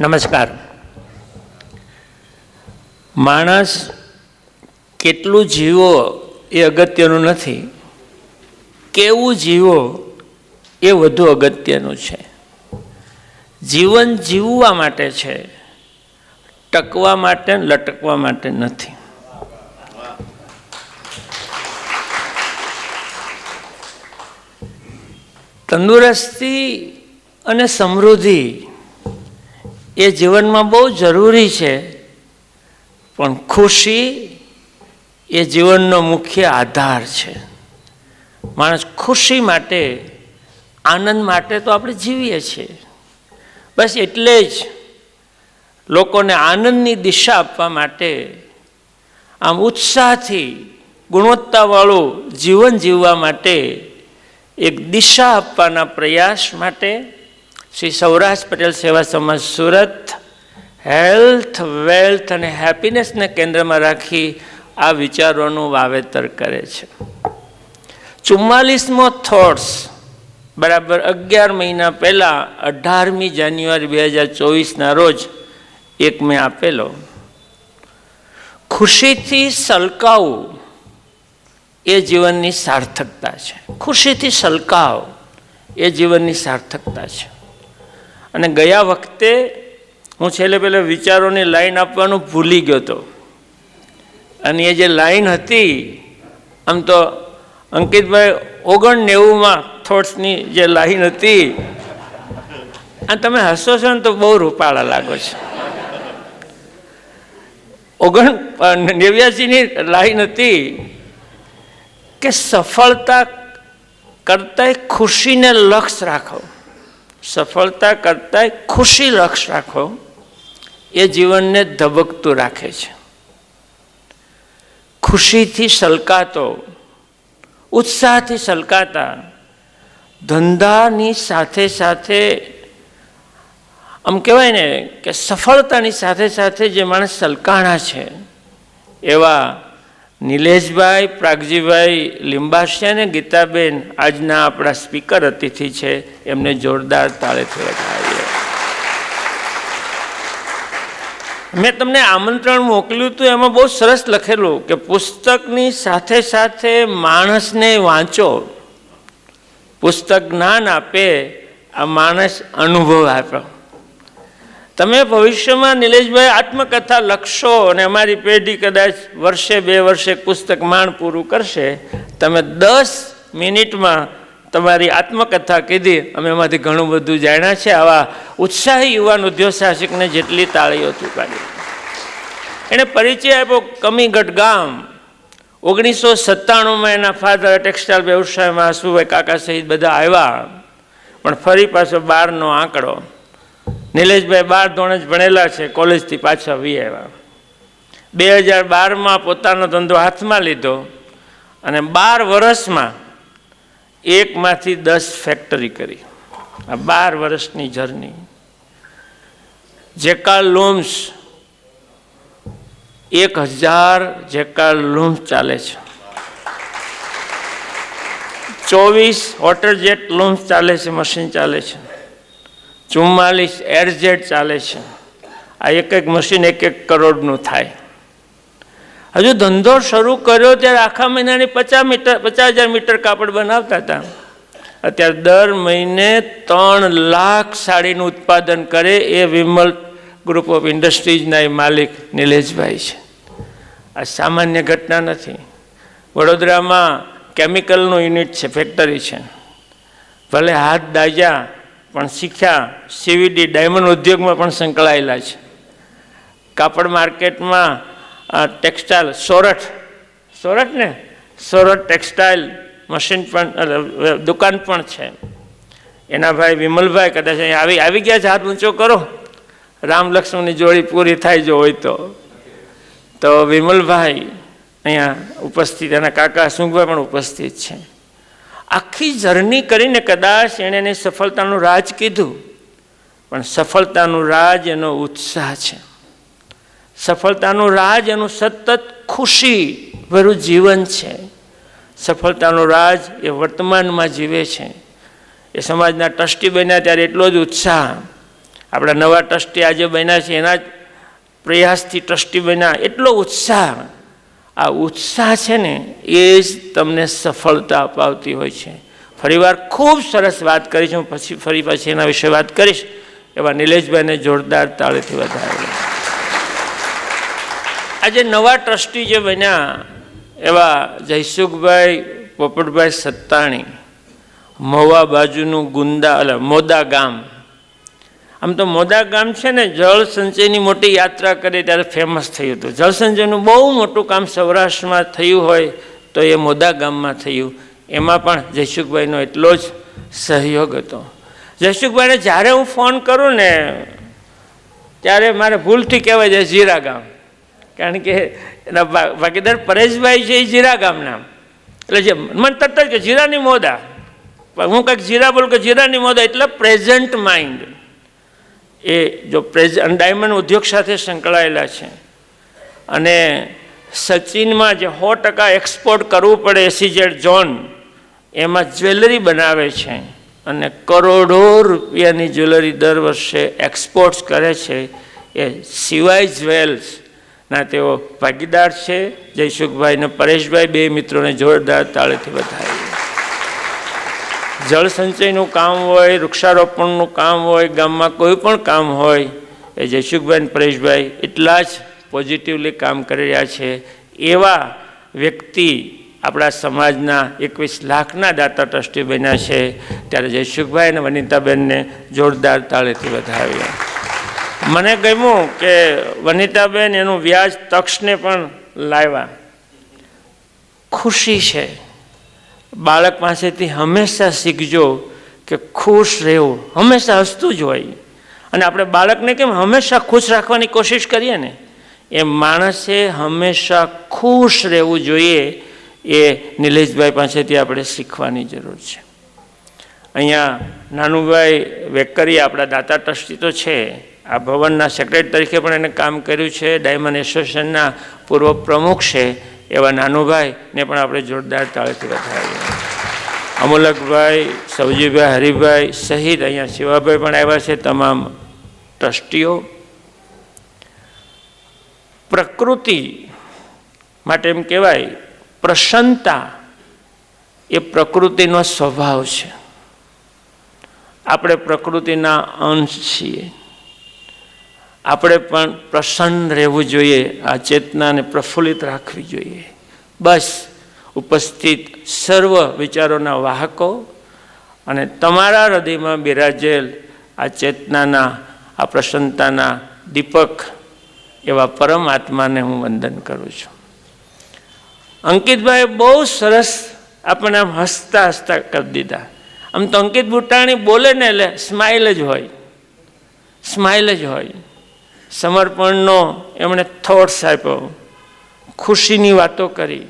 નમસ્કાર. માણસ કેટલું જીવો એ અગત્યનું નથી. કેવું જીવો એ વધુ અગત્યનું છે. જીવન જીવવા માટે છે, ટકવા માટે, લટકવા માટે નથી. તંદુરસ્તી અને સમૃદ્ધિ એ જીવનમાં બહુ જરૂરી છે. પણ ખુશી એ જીવનનો મુખ્ય આધાર છે. માણસ ખુશી માટે, આનંદ માટે તો આપણે જીવીએ છીએ. બસ એટલે જ લોકોને આનંદની દિશા આપવા માટે આમ ઉત્સાહથી, ગુણવત્તાવાળું જીવન જીવવા માટે એક દિશા આપવાના પ્રયાસ માટે શ્રી સૌરાષ્ટ્ર પટેલ સેવા સમાજ સુરત હેલ્થ, વેલ્થ અને હેપીનેસને કેન્દ્રમાં રાખી આ વિચારોનું વાવેતર કરે છે. ચુમ્માલીસમો થોટ્સ બરાબર અગિયાર મહિના પહેલાં અઢારમી જાન્યુઆરી બે હજાર ચોવીસના રોજ એક મેં આપેલો. ખુશીથી સલકાવું એ જીવનની સાર્થકતા છે. ખુશીથી સલકાવ એ જીવનની સાર્થકતા છે. અને ગયા વખતે હું છેલ્લે પહેલે વિચારોની લાઈન આપવાનું ભૂલી ગયો હતો અને એ જે લાઈન હતી, આમ તો અંકિતભાઈ ઓગણ નેવુંમાં થોટ્સની જે લાઈન હતી, અને તમે હસો છો ને તો બહુ રૂપાળા લાગો છો. ઓગણ નેવ્યાસીની લાઈન હતી કે સફળતા કરતાંય ખુશીને લક્ષ રાખો. સફળતા કરતાંય ખુશી લક્ષ રાખો, એ જીવનને ધબકતું રાખે છે. ખુશીથી સલકાતો, ઉત્સાહથી સલકાતા, ધંધાની સાથે સાથે, આમ કહેવાય ને કે સફળતાની સાથે સાથે જે માણસ સલકાણા છે, એવા નિલેશભાઈ, પ્રાગજીભાઈ લિંબાશિયા અને ગીતાબેન આજના આપણા સ્પીકર અતિથિ છે. એમને જોરદાર તાળેથી વધાવીએ મેં તમને આમંત્રણ મોકલ્યું હતું, એમાં બહુ સરસ લખેલું કે પુસ્તકની સાથે સાથે માણસને વાંચો. પુસ્તક જ્ઞાન આપે, આ માણસ અનુભવ આપ્યો તમે ભવિષ્યમાં નિલેશભાઈ આત્મકથા લખશો અને અમારી પેઢી કદાચ વર્ષે બે વર્ષે પુસ્તક માંડ પૂરું કરશે, તમે દસ મિનિટમાં તમારી આત્મકથા કીધી. અમે એમાંથી ઘણું બધું જાણ્યા છે. આવા ઉત્સાહી યુવાન ઉદ્યોગ સાહસિકને જેટલી તાળીઓ ચૂકાડી એણે પરિચય આપ્યો કમીગઢ ગામ. ઓગણીસો સત્તાણુંમાં એના ફાધર ટેક્સટાઇલ વ્યવસાયમાં સુભાઈ કાકા સહિત બધા આવ્યા. પણ ફરી પાછો બારનો આંકડો. નિલેશભાઈ બાર ધોરણ જ ભણેલા છે, કોલેજથી પાછા વી આવ્યા. બે હજાર બારમાં પોતાનો ધંધો હાથમાં લીધો અને બાર વર્ષમાં એકમાંથી દસ ફેક્ટરી કરી. આ બાર વર્ષની જર્ની જેકા લૂમ્સ એક હજાર જેકા લૂમ્સ ચાલે છે. ચોવીસ વોટર જેટ લૂમ્સ ચાલે છે મશીન ચાલે છે. ચુમ્માલીસ એરઝેડ ચાલે છે. આ એક એક મશીન એક એક કરોડનું થાય. હજુ ધંધો શરૂ કર્યો ત્યારે આખા મહિનાની પચાસ મીટર, પચાસ હજાર મીટર કાપડ બનાવતા હતા. અત્યારે દર મહિને ત્રણ લાખ સાડીનું ઉત્પાદન કરે એ વિમલ ગ્રુપ ઓફ ઇન્ડસ્ટ્રીઝના એ માલિક નિલેશભાઈ છે. આ સામાન્ય ઘટના નથી. વડોદરામાં કેમિકલનું યુનિટ છે, ફેક્ટરી છે. ભલે હાથ દાજ્યા પણ શીખ્યા, સીવીડી ડાયમંડ ઉદ્યોગમાં પણ સંકળાયેલા છે. કાપડ માર્કેટમાં ટેક્સટાઇલ સોરઠ. સોરઠ ને? સોરઠ ટેક્સટાઇલ મશીન પણ દુકાન પણ છે. એના ભાઈ વિમલભાઈ કદાચ અહીં આવી આવી ગયા છે, હાથ ઊંચો કરો. રામ લક્ષ્મણની જોડી પૂરી થાય જો હોય તો. તો વિમલભાઈ અહીંયા ઉપસ્થિત, એના કાકા સુંગભાઈ પણ ઉપસ્થિત છે. આખી જર્ની કરીને કદાચ એણે એની સફળતાનું રાજ કીધું. પણ સફળતાનું રાજ એનો ઉત્સાહ છે. સફળતાનું રાજ એનું સતત ખુશી ભરું જીવન છે. સફળતાનું રાજ એ વર્તમાનમાં જીવે છે. એ સમાજના ટ્રસ્ટી બન્યા ત્યારે એટલો જ ઉત્સાહ. આપણા નવા ટ્રસ્ટી આજે બન્યા છે, એના જ પ્રયાસથી ટ્રસ્ટી બન્યા, એટલો ઉત્સાહ. આ ઉત્સાહ છે ને એ જ તમને સફળતા અપાવતી હોય છે. ફરીવાર ખૂબ સરસ વાત કરી છે. હું પછી ફરી પછી એના વિશે વાત કરીશ. એવા નિલેશભાઈને જોરદાર તાળેથી વધારે આજે નવા ટ્રસ્ટી જે બન્યા, એવા જયસુખભાઈ, પોપટભાઈ સત્તાણી, મહુવા બાજુનું ગુંદા એટલે મોદા ગામ. આમ તો મોદા ગામ છે ને, જળ સંચયની મોટી યાત્રા કરી ત્યારે ફેમસ થયું હતું. જળ સંચયનું બહુ મોટું કામ સૌરાષ્ટ્રમાં થયું હોય તો એ મોદા ગામમાં થયું. એમાં પણ જયસુખભાઈનો એટલો જ સહયોગ હતો. જયસુખભાઈને જ્યારે હું ફોન કરું ને, ત્યારે મારે ભૂલથી કહેવાય છે જીરા ગામ. કારણ કે એના ભાગીદાર પરેશભાઈ છે એ જીરા ગામના. એટલે જે, મને તરત જ કે જીરાની મોદા. હું કંઈક જીરા બોલું કે જીરાની મોદા, એટલે પ્રેઝન્ટ માઇન્ડ એ જો પ્રેઝ ડાયમંડ ઉદ્યોગ સાથે સંકળાયેલા છે. અને સચિનમાં જે સો ટકા એક્સપોર્ટ કરવું પડે એસીજેડ ઝોન, એમાં જ્વેલરી બનાવે છે અને કરોડો રૂપિયાની જ્વેલરી દર વર્ષે એક્સપોર્ટ્સ કરે છે. એ સિવાય જ્વેલ્સ ના તેઓ ભાગીદાર છે. જયસુખભાઈ અને પરેશભાઈ બે મિત્રોને જોરદાર તાળેથી વધાવી જળ સંચયનું કામ હોય, વૃક્ષારોપણનું કામ હોય, ગામમાં કોઈ પણ કામ હોય, એ જયસુખભાઈ પરેશભાઈ એટલા જ પોઝિટિવલી કામ કરી રહ્યા છે. એવા વ્યક્તિ આપણા સમાજના એકવીસ લાખના દાતા ટ્રસ્ટી બન્યા છે. ત્યારે જયસુખભાઈ અને વનિતાબેનને જોરદાર તાળેથી વધાવ્યા. મને ગમ્યું કે વનિતાબેન એનું વ્યાજ તક્ષને પણ લાવ્યા. ખુશી છે. બાળક પાસેથી હંમેશા શીખજો કે ખુશ રહેવું, હંમેશા હસતું જ હોય. અને આપણે બાળકને કેમ હંમેશા ખુશ રાખવાની કોશિશ કરીએ ને? એ માણસે હંમેશા ખુશ રહેવું જોઈએ એ નિલેશભાઈ પાસેથી આપણે શીખવાની જરૂર છે. અહીંયા નાનુભાઈ વેકરી આપણા દાતા ટ્રસ્ટી તો છે. આ ભવનના સેક્રેટરી તરીકે પણ એને કામ કર્યું છે. ડાયમંડ એસોસિએશનના પૂર્વ પ્રમુખ છે. એવા નાનુભાઈને પણ આપણે જોરદાર તાળીથી વધાવીએ અમોલકભાઈ, સવજીભાઈ હરિભાઈ સહિત અહીંયા શિવાભાઈ પણ આવ્યા છે, તમામ ટ્રસ્ટીઓ. પ્રકૃતિ માટે એમ કહેવાય, પ્રસન્નતા એ પ્રકૃતિનો સ્વભાવ છે. આપણે પ્રકૃતિના અંશ છીએ. આપણે પણ પ્રસન્ન રહેવું જોઈએ, આ ચેતનાને પ્રફુલ્લિત રાખવી જોઈએ. બસ, ઉપસ્થિત સર્વ વિચારોના વાહકો અને તમારા હૃદયમાં બિરાજેલ આ ચેતનાના, આ પ્રસન્નતાના દીપક એવા પરમાત્માને હું વંદન કરું છું. અંકિતભાઈ બહુ સરસ આપણને આમ હસતા હસતા કરી દીધા. આમ તો અંકિત બુટાણી બોલે ને એટલે સ્માઇલ જ હોય. સ્માઇલ જ હોય. સમર્પણનો એમણે થોટ્સ આપ્યો. ખુશીની વાતો કરી.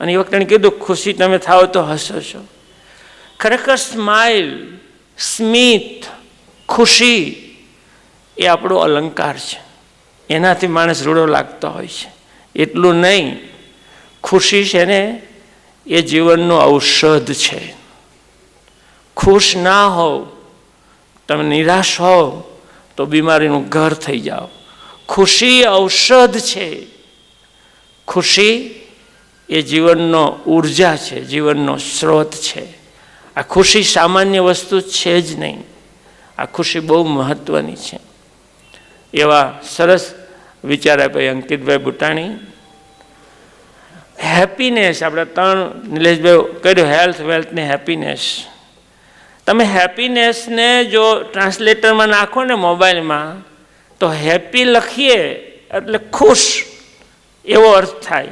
અને એ વખતે એણે કીધું, ખુશી તમે થાઓ તો હસો છો ખરેખર સ્માઇલ સ્મિત, ખુશી એ આપણો અલંકાર છે. એનાથી માણસ રૂડો લાગતો હોય છે. એટલું નહીં, ખુશી છે ને એ જીવનનું ઔષધ છે. ખુશ ના હોવ, તમે નિરાશ હોવ, તો બીમારીનું ઘર થઈ જાઓ. ખુશી ઔષધ છે. ખુશી એ જીવનનો ઊર્જા છે, જીવનનો સ્ત્રોત છે. આ ખુશી સામાન્ય વસ્તુ છે જ નહીં. આ ખુશી બહુ મહત્ત્વની છે. એવા સરસ વિચાર આપ્યા અંકિતભાઈ બુટાણી. હેપીનેસ, આપણે ત્રણ નિલેશભાઈ કર્યું, હેલ્થ, વેલ્થ ને હેપીનેસ. તમે હેપીનેસને જો ટ્રાન્સલેટરમાં નાખો ને મોબાઈલમાં તો હેપી લખીએ એટલે ખુશ એવો અર્થ થાય.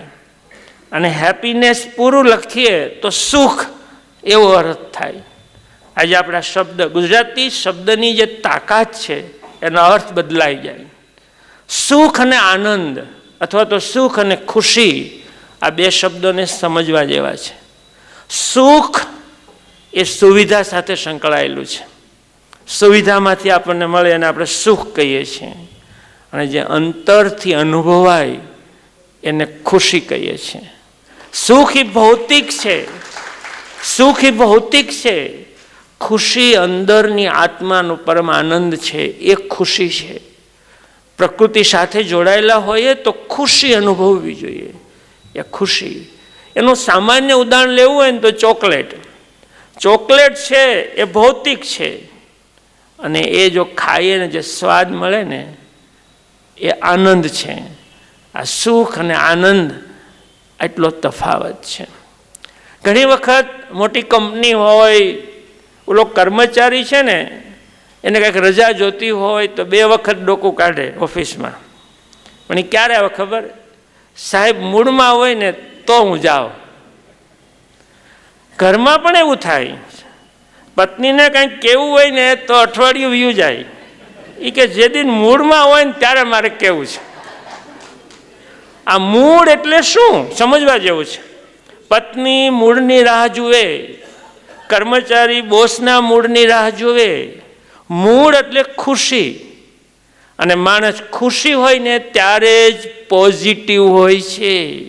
અને હેપીનેસ પૂરું લખીએ તો સુખ એવો અર્થ થાય. આજે આપણા શબ્દ, ગુજરાતી શબ્દની જે તાકાત છે, એનો અર્થ બદલાઈ જાય. સુખ અને આનંદ અથવા તો સુખ અને ખુશી આ બે શબ્દોને સમજવા જેવા છે. સુખ એ સુવિધા સાથે સંકળાયેલું છે. સુવિધામાંથી આપણને મળે અને આપણે સુખ કહીએ છીએ. અને જે અંતરથી અનુભવાય, એને ખુશી કહીએ છીએ. સુખ એ ભૌતિક છે. સુખ એ ભૌતિક છે. ખુશી અંદરની આત્માનો પરમ આનંદ છે. એ ખુશી છે. પ્રકૃતિ સાથે જોડાયેલા હોઈએ તો ખુશી અનુભવવી જોઈએ. એ ખુશી. એનું સામાન્ય ઉદાહરણ લેવું હોય ને તો ચોકલેટ. ચોકલેટ છે, એ ભૌતિક છે. અને એ જો ખાઈએ ને જે સ્વાદ મળે ને, એ આનંદ છે. આ સુખ અને આનંદ એટલો તફાવત છે. ઘણી વખત મોટી કંપની હોય, ઓલો કર્મચારી છે ને, એને કંઈક રજા જોતી હોય તો બે વખત ડોકું કાઢે ઓફિસમાં. પણ એ ક્યારે આવે ખબર? સાહેબ મૂડમાં હોય ને તો હું જાઉં. ઘરમાં પણ એવું થાય. પત્નીને કંઈક કેવું હોય ને તો અઠવાડિયું વ્યૂ જાય. એ કે જે દિન મૂડમાં હોય ને ત્યારે મારે કહેવું છે. આ મૂડ એટલે શું? સમજવા જેવું છે. પત્ની મૂળની રાહ જુએ, કર્મચારી બોસના મૂળની રાહ જુએ. મૂળ એટલે ખુશી. અને માણસ ખુશી હોય ને ત્યારે જ પોઝિટિવ હોય છે.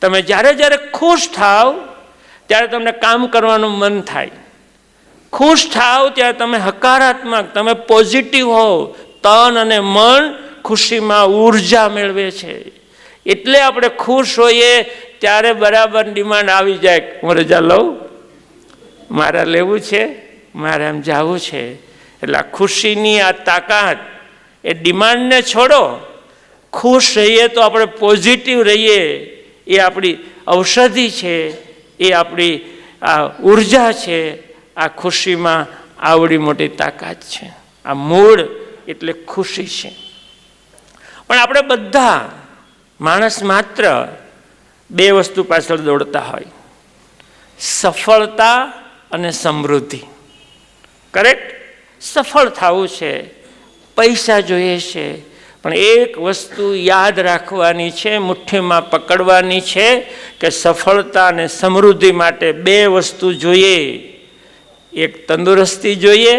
તમે જ્યારે જ્યારે ખુશ થાવ, ત્યારે તમને કામ કરવાનું મન થાય. ખુશ થાવ ત્યારે તમે હકારાત્મક, તમે પોઝિટિવ હોવ. તન અને મન ખુશીમાં ઊર્જા મેળવે છે. એટલે આપણે ખુશ હોઈએ ત્યારે બરાબર ડિમાન્ડ આવી જાય. હું રજા લઉં? મારે લેવું છે? મારે આમ જવું છે. એટલે ખુશીની આ તાકાત એ ડિમાન્ડને છોડો. ખુશ રહીએ તો આપણે પોઝિટિવ રહીએ. એ આપણી ઔષધિ છે. એ આપણી આ ઊર્જા છે. આ ખુશીમાં આવડી મોટી તાકાત છે. આ મૂળ એટલે ખુશી છે. પણ આપણે બધા માણસ માત્ર બે વસ્તુ પાછળ દોડતા હોય. સફળતા અને સમૃદ્ધિ. કરેક્ટ સફળ થવું છે, પૈસા જોઈએ છે, પણ એક વસ્તુ યાદ રાખવાની છે, મુઠ્ઠીમાં પકડવાની છે કે સફળતા અને સમૃદ્ધિ માટે બે વસ્તુ જોઈએ. એક તંદુરસ્તી જોઈએ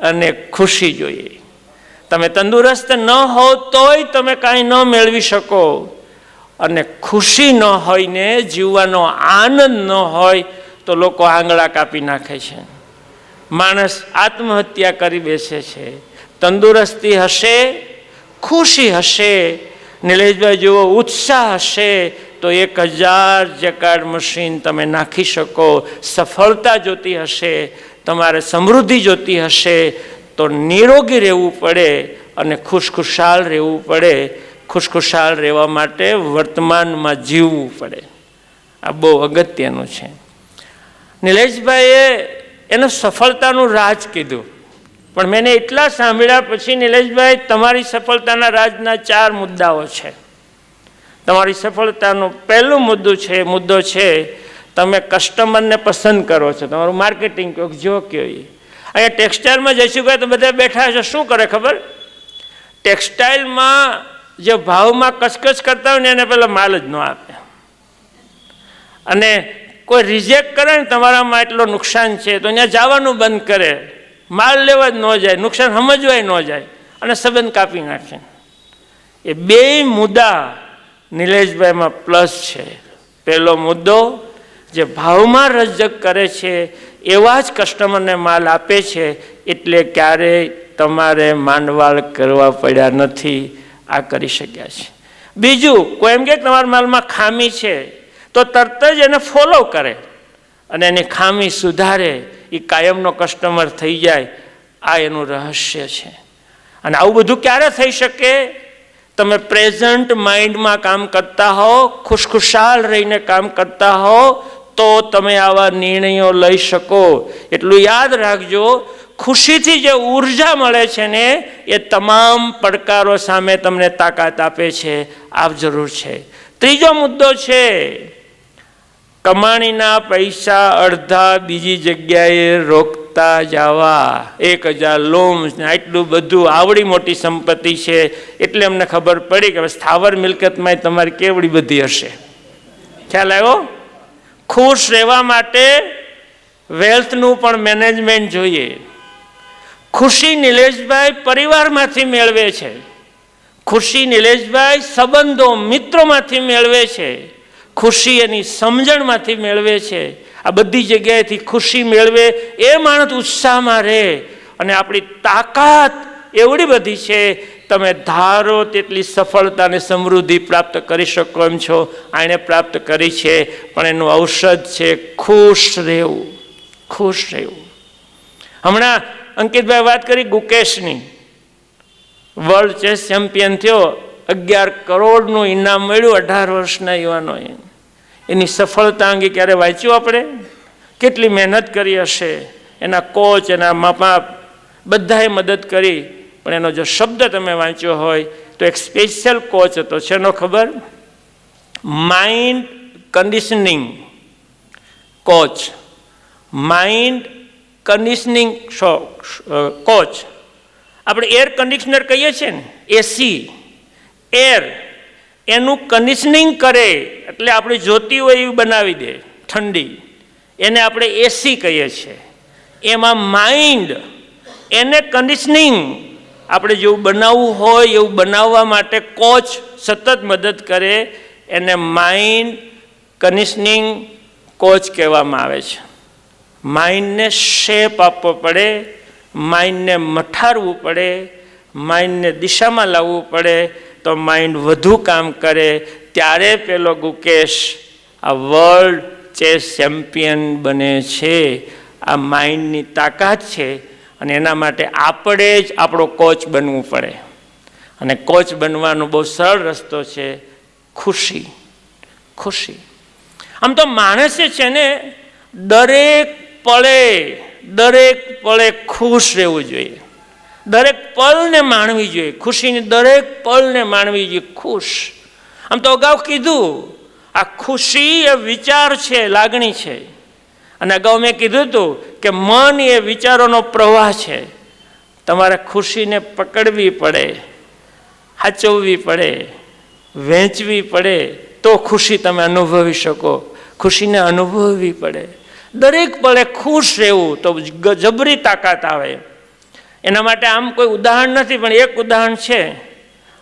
અને ખુશી જોઈએ. તમે તંદુરસ્ત ન હો તોય તમે કાંઈ ન મેળવી શકો. અને ખુશી ન હોય ને જીવવાનો આનંદ ન હોય તો લોકો આંગળા કાપી નાખે છે. માણસ આત્મહત્યા કરી બેસે છે. તંદુરસ્તી હશે, ખુશી હશે, નિલેશભાઈ જેવો ઉત્સાહ હશે તો એક હજાર જકાર્ડ મશીન તમે નાખી શકો. સફળતા જોતી હશે તમારે સમૃદ્ધિ જોતી હશે તો નિરોગી રહેવું પડે અને ખુશખુશાલ રહેવું પડે. ખુશખુશાલ રહેવા માટે વર્તમાનમાં જીવવું પડે. આ બહુ અગત્યનું છે. નિલેશભાઈએ એનો સફળતાનું રાજ કીધું. પણ મેં એટલા સાંભળ્યા પછી નિલેશભાઈ, તમારી સફળતાના રાજના ચાર મુદ્દાઓ છે. તમારી સફળતાનો પહેલો મુદ્દો છે મુદ્દો છે તમે કસ્ટમરને પસંદ કરો છો, તમારું માર્કેટિંગ કહો જો કહો એ. અહીંયા ટેક્સટાઇલમાં જઈશું તો બધા બેઠા છે શું કરે ખબર? ટેક્સટાઇલમાં જે ભાવમાં કચકચ કરતા હોય ને એને પહેલાં માલ જ ન આપે. અને કોઈ રિજેક્ટ કરે ને તમારામાં એટલો નુકસાન છે, તો ત્યાં જવાનું બંધ કરે. માલ લેવા જ ન જાય, નુકસાન સમજવાય ન જાય. અને સંબંધ કાપી નાખે. એ બે મુદ્દા નિલેશભાઈમાં પ્લસ છે. પહેલો મુદ્દો જે ભાવમાં રજક કરે છે, એવા જ કસ્ટમરને માલ આપે છે, એટલે ક્યારેય તમારે માંડવાળ કરવા પડ્યા નથી, આ કરી શક્યા છે. બીજું, કોઈ એમ કે તમારા માલમાં ખામી છે, તો તરત જ એને ફોલો કરે અને એની ખામી સુધારે એ કાયમનો કસ્ટમર થઈ જાય, આ એનું રહસ્ય છે. અને આવું બધું ક્યારે થઈ શકે? તમે પ્રેઝન્ટ માઇન્ડમાં કામ કરતા હો, ખુશખુશાલ રહીને કામ કરતા હો તો તમે આવા નિર્ણયો લઈ શકો. એટલું યાદ રાખજો, ખુશીથી જે ઊર્જા મળે છે ને, એ તમામ પડકારો સામે તમને તાકાત આપે છે. આપ જરૂર છે. ત્રીજો મુદ્દો છે, કમાણીના પૈસા અડધા બીજી જગ્યાએ રોકતા જવા. એક હજાર લોમ્સ ને આટલું બધું આવડી મોટી સંપત્તિ છે, એટલે અમને ખબર પડી કે સ્થાવર મિલકતમાં તમારી કેવડી બધી હશે. ખ્યાલ આવ્યો? ખુશ રહેવા માટે વેલ્થનું પણ મેનેજમેન્ટ જોઈએ. ખુશી નિલેશભાઈ પરિવારમાંથી મેળવે છે. ખુશી નિલેશભાઈ સંબંધો મિત્રોમાંથી મેળવે છે. ખુશી એની સમજણમાંથી મેળવે છે. આ બધી જગ્યાએથી ખુશી મેળવે એ માણસ ઉત્સાહમાં રહે અને આપણી તાકાત એવડી બધી છે તમે ધારો તેટલી સફળતા અને સમૃદ્ધિ પ્રાપ્ત કરી શકો એમ છો આણે પ્રાપ્ત કરી છે, પણ એનું ઔષધ છે ખુશ રહેવું ખુશ રહેવું. હમણાં અંકિતભાઈ વાત કરી ગુકેશની. વર્લ્ડ ચેસ ચેમ્પિયન થયો, અગિયાર કરોડનું ઇનામ મળ્યું અઢાર વર્ષના યુવાનોએ. એની સફળતા અંગે ક્યારે વાંચ્યું આપણે? કેટલી મહેનત કરી હશે? એના કોચ એના માપા બધાએ મદદ કરી. પણ એનો જો શબ્દ તમે વાંચ્યો હોય, તો એક સ્પેશિયલ કોચ હતો. છે એનો ખબર mind conditioning coach mind conditioning coach આપણે એર કન્ડિશનર કહીએ છીએ ને એસી એર એનું કન્ડિશનિંગ કરે, એટલે આપણે જોતી હોય એવી બનાવી દે, ઠંડી. એને આપણે એસી કહીએ છીએ. એમાં માઇન્ડ એને કન્ડિશનિંગ આપણે જેવું બનાવવું હોય, એવું બનાવવા માટે કોચ સતત મદદ કરે, એને માઇન્ડ કન્ડિશનિંગ કોચ કહેવામાં આવે છે. માઇન્ડને શેપ આપવો પડે માઇન્ડને મઠારવું પડે માઇન્ડને દિશામાં લાવવું પડે, તો માઇન્ડ વધુ કામ કરે. ત્યારે પેલો ગુકેશ આ વર્લ્ડ ચેસ ચેમ્પિયન બને છે. આ માઇન્ડની તાકાત છે. અને એના માટે આપણે જ આપણો કોચ બનવું પડે. અને કોચ બનવાનો બહુ સરળ રસ્તો છે ખુશી. ખુશી. આમ તો માણસે છે ને દરેક પળે દરેક પળે ખુશ રહેવું જોઈએ. દરેક પળને માણવી જોઈએ. ખુશીની દરેક પળને માણવી જોઈએ ખુશ. આમ તો અગાઉ કીધું, આ ખુશી એ વિચાર છે, લાગણી છે. અને અગાઉ મેં કીધું હતું કે મન એ વિચારોનો પ્રવાહ છે. તમારે ખુશીને પકડવી પડે સાચવવી પડે વહેંચવી પડે, તો ખુશી તમે અનુભવી શકો. ખુશીને અનુભવવી પડે. દરેક પળે ખુશ રહેવું તો જબરી તાકાત આવે. એના માટે આમ કોઈ ઉદાહરણ નથી, પણ એક ઉદાહરણ છે.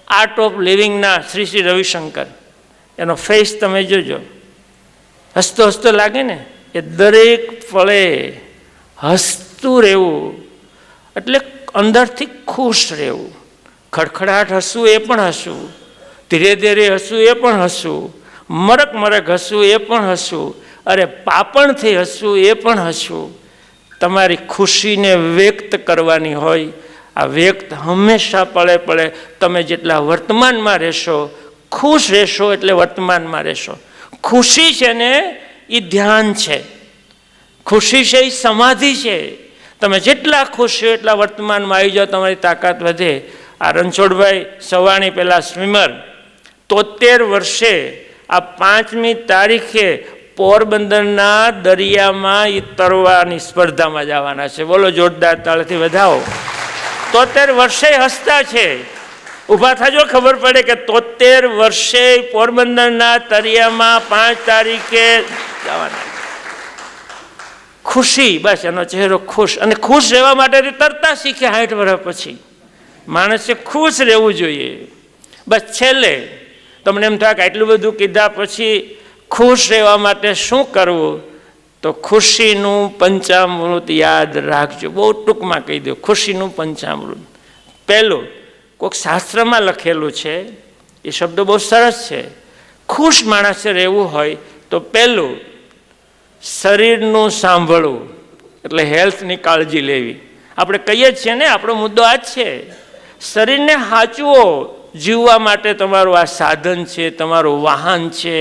આર્ટ ઓફ લિવિંગના શ્રી શ્રી રવિશંકર. એનો ફેસ તમે જોજો. હસતો હસતો લાગે ને, એ દરેક પળે હસતું રહેવું. એટલે અંદરથી ખુશ રહેવું. ખડખડાટ હસવું એ પણ હસવું. ધીરે ધીરે હસવું એ પણ હસવું. મરક મરક હસવું એ પણ હસવું. અરે પાપણથી હસવું એ પણ હસવું. તમારી ખુશીને વ્યક્ત કરવાની હોય. આ વ્યક્ત હંમેશા પળે પળે તમે જેટલા વર્તમાનમાં રહેશો, ખુશ રહેશો એટલે વર્તમાનમાં રહેશો. ખુશી છે ને એ ધ્યાન છે. ખુશી છે, એ સમાધિ છે. તમે જેટલા ખુશ છો, એટલા વર્તમાનમાં આવી જાઓ, તમારી તાકાત વધે. આ રણછોડભાઈ સવાણી પેલા સ્વિમર, તોતેર વર્ષે આ પાંચમી તારીખે પોરબંદરના દરિયામાં એ તરવાની સ્પર્ધામાં જવાના છે. બોલો જોરદાર તાળથી વધાવો. તોતેર વર્ષે હસતા છે. ઊભા થાજો, ખબર પડે કે તોતેર વર્ષે પોરબંદરના તરિયામાં પાંચ તારીખે જવાના ખુશી, બસ, એનો ચહેરો ખુશ. અને ખુશ રહેવા માટે તરતા શીખે સાઠ વર્ષ પછી. માણસે ખુશ રહેવું જોઈએ. બસ, છેલ્લે તમને એમ થાય કે આટલું બધું કીધા પછી ખુશ રહેવા માટે શું કરવું? તો ખુશીનું પંચામૃત યાદ રાખજો. બહુ ટૂંકમાં કહી દો ખુશીનું પંચામૃત. પહેલું કોઈક શાસ્ત્રમાં લખેલું છે, એ શબ્દો બહુ સરસ છે. ખુશ માણસે રહેવું હોય તો પહેલું શરીરનું સાંભળવું, એટલે હેલ્થની કાળજી લેવી. આપણે કહીએ છીએ ને, આપણો મુદ્દો આ જ છે. શરીરને સાચવો જીવવા માટે તમારું આ સાધન છે, તમારું વાહન છે,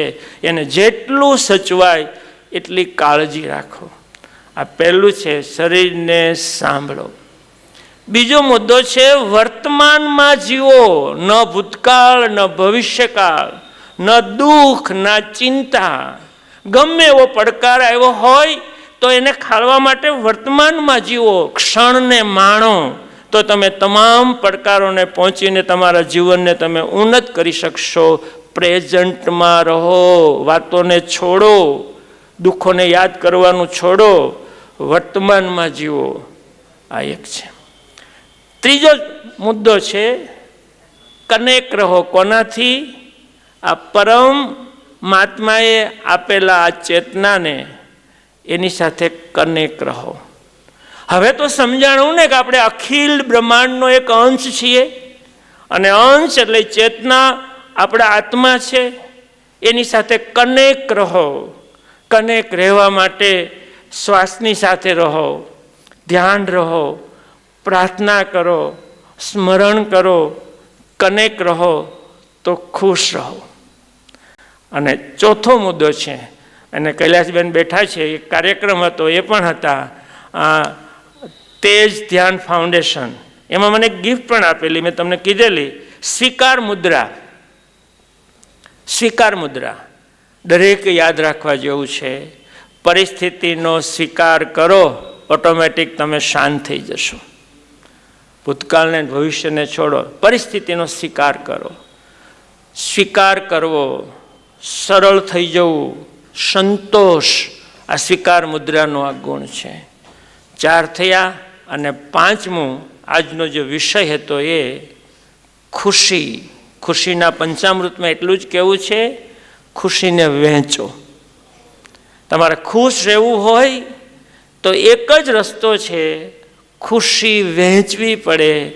એને જેટલું સચવાય એટલી કાળજી રાખો. આ પહેલું છે, શરીરને સાંભળો. બીજો મુદ્દો છે, વર્તમાનમાં જીવો, ન ભૂતકાળ, ન ભવિષ્યકાળ, ન દુઃખ, ના ચિંતા. ગમે એવો પડકાર આવ્યો હોય, તો એને ખાળવા માટે વર્તમાનમાં જીવો ક્ષણને માણો. તો તમે તમામ પડકારોને પહોંચીને તમારા જીવનને તમે ઉન્નત કરી શકશો. પ્રેઝન્ટમાં રહો, વાતોને છોડો, દુઃખોને યાદ કરવાનું છોડો. વર્તમાનમાં જીવો. આ એક છે. ત્રીજો મુદ્દો છે કનેક્ટ રહો કોનાથી? આ પરમ મહાત્માએ આપેલા આ ચેતનાને એની સાથે કનેક્ટ રહો. હવે તો સમજાણું ને કે આપણે અખિલ બ્રહ્માંડનો એક અંશ છીએ. અને અંશ એટલે ચેતના આપણા આત્મા છે. એની સાથે કનેક્ટ રહો. કનેક્ટ રહેવા માટે શ્વાસની સાથે રહો. ધ્યાન રહો. પ્રાર્થના કરો. સ્મરણ કરો. કનેક્ટ રહો. તો ખુશ રહો. અને ચોથો મુદ્દો છે, અને કૈલાસબેન બેઠા છે, એક કાર્યક્રમ હતો, એ પણ હતા તેજ ધ્યાન ફાઉન્ડેશન. એમાં મને ગિફ્ટ પણ આપેલી, મેં તમને કીધેલી, સ્વીકાર મુદ્રા. સ્વીકાર મુદ્રા. દરેક યાદ રાખવા જેવું છે, પરિસ્થિતિનો સ્વીકાર કરો, ઓટોમેટિક તમે શાંત થઈ જશો. ભૂતકાળને ભવિષ્યને છોડો, પરિસ્થિતિનો સ્વીકાર કરો. સ્વીકાર કરવો સરળ થઈ જવું, સંતોષ આ સ્વીકાર મુદ્રાનો આ ગુણ છે. ચાર થયા અને પાંચમું આજનો જે વિષય હતો એ ખુશી. ખુશીના પંચામૃતમાં એટલું જ કહેવું છે, ખુશીને વહેંચો. તમારે ખુશ રહેવું હોય તો એક જ રસ્તો છે, ખુશી વહેંચવી પડે,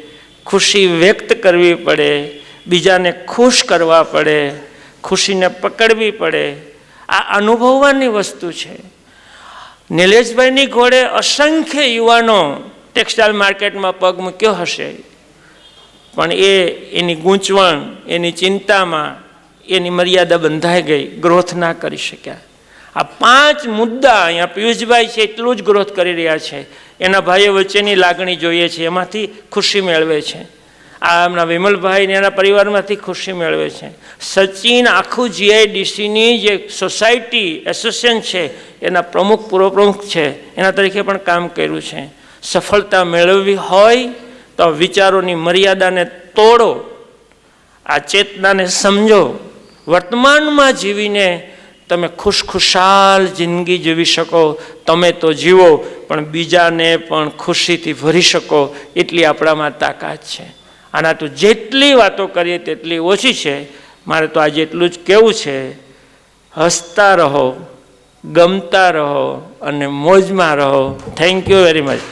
ખુશી વ્યક્ત કરવી પડે, બીજાને ખુશ કરવા પડે. ખુશીને પકડવી પડે. આ અનુભવવાની વસ્તુ છે. નિલેશભાઈની ઘોડે અસંખ્ય યુવાનો ટેક્સટાઇલ માર્કેટમાં પગ મૂક્યો હશે. પણ એ, એની ગૂંચવણ, એની ચિંતામાં એની મર્યાદા બંધાઈ ગઈ ગ્રોથ ના કરી શક્યા. આ પાંચ મુદ્દા અહીંયા પિયુષભાઈ છે, એટલું જ ગ્રોથ કરી રહ્યા છે. એના ભાઈઓ વચ્ચેની લાગણી જોઈએ છે, એમાંથી ખુશી મેળવે છે. આ એમના વિમલભાઈને એના પરિવારમાંથી ખુશી મેળવે છે. સચિન આખું જીઆઈડીસીની જે સોસાયટી એસોસિએશન છે, એના પ્રમુખ પૂર્વ પ્રમુખ છે, એના તરીકે પણ કામ કર્યું છે. સફળતા મેળવવી હોય તો વિચારોની મર્યાદાને તોડો, આ ચેતનાને સમજો. વર્તમાનમાં જીવીને તમે ખુશખુશાલ જિંદગી જીવી શકો, તમે તો જીવો, પણ બીજાને પણ ખુશીથી ભરી શકો, એટલી આપણામાં તાકાત છે. આના તો જેટલી વાતો કરીએ તેટલી ઓછી છે. મારે તો આજે એટલું જ કહેવું છે. હસતા રહો, ગમતા રહો અને મોજમાં રહો. Thank you very much